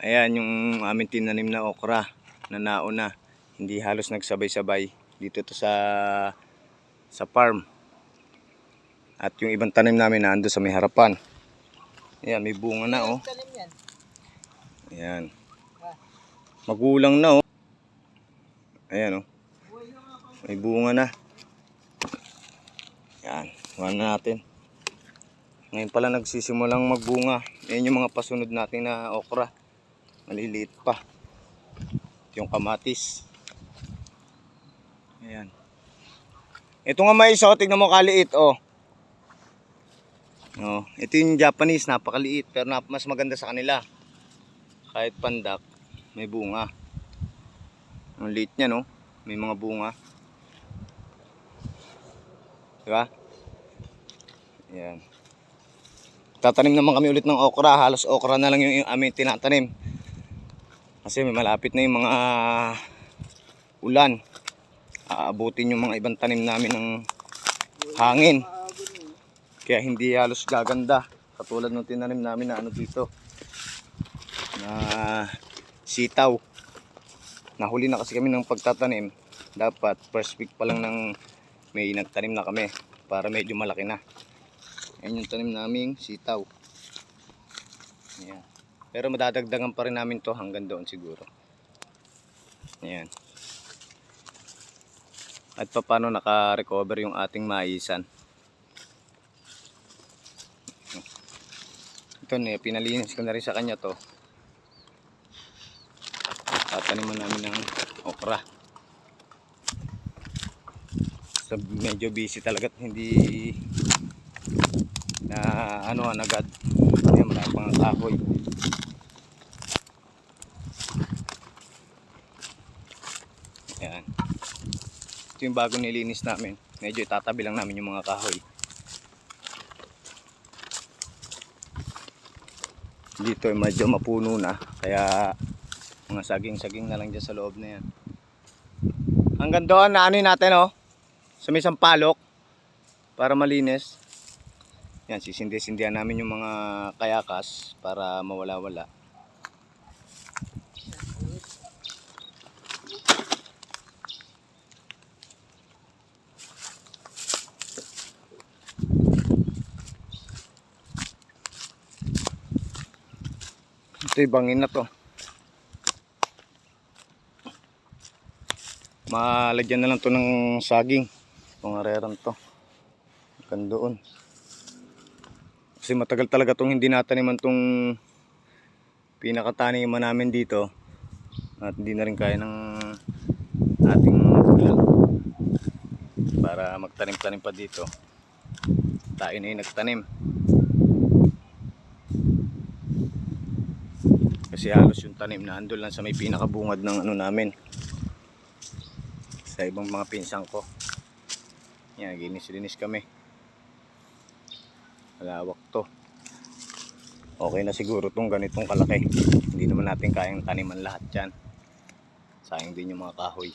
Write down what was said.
Ayan yung aming tinanim na okra na nauna. Hindi halos nagsabay-sabay. Dito to sa sa farm. At yung ibang tanim namin na ando sa may harapan. Ayan, may bunga na oh. Ayan. Magulang na oh. Ayan oh. May bunga na. Ayan, kuha na natin. Ngayon pala nagsisimulang magbunga. Ayan yung mga pasunod natin na okra. Maliliit pa. Yung kamatis. Ayan. Ito nga mais oh, tignan mo kaliit oh. Oh, ito yung Japanese, napakaliit pero nap mas maganda sa kanila. Kahit pandak, may bunga. Ang liit niya no, may mga bunga. Diba? Ayan. Tatanim naman kami ulit ng okra. Halos okra na lang yung aming tinatanim. Kasi may malapit na yung mga ulan. Aabutin yung mga ibang tanim namin ng hangin. Kaya hindi halos gaganda. Katulad ng tinanim namin na ano dito. Na sitaw. Nahuli na kasi kami ng pagtatanim. Dapat first week pa lang ng may nagtanim na kami para medyo malaki na. Yan yung tanim naming sitaw. Ayan. Pero madadagdagan pa rin namin to hanggang doon siguro. Ayan. At paano naka-recover yung ating maisan. Ito na, pinalinis ko na rin sa kanya to. Tataniman namin ng okra. So, medyo busy talaga hindi na ano agad. Ayan, marami pang kahoy. Ayan. Ito yung bago nilinis namin. Medyo itatabi lang namin yung mga kahoy. Dito ay medyo mapuno na. Kaya mga saging-saging na lang dyan sa loob na yan. Hanggang doon na ano natin oh. Sa may sampalok. Para malinis. Yan, sisindi-sindihan namin yung mga kayakas para mawala-wala. Ito bangin na to. Malagyan na lang to ng saging. Pangareran to. Hanggang doon. Kasi matagal talaga tong hindi nataniman tong pinakataniman namin dito. At hindi na rin kaya ng ating mga gulang. Para magtanim-tanim pa dito. Tayo na yung nagtanim. Kasi halos yung tanim na andun lang sa may pinakabungad ng ano namin. Sa ibang mga pinsang ko. Yan, ginis-linis kami. Malawak to. Okay na siguro tong ganitong kalaki. Hindi naman natin kayang taniman lahat yan. Sayang din yung mga kahoy.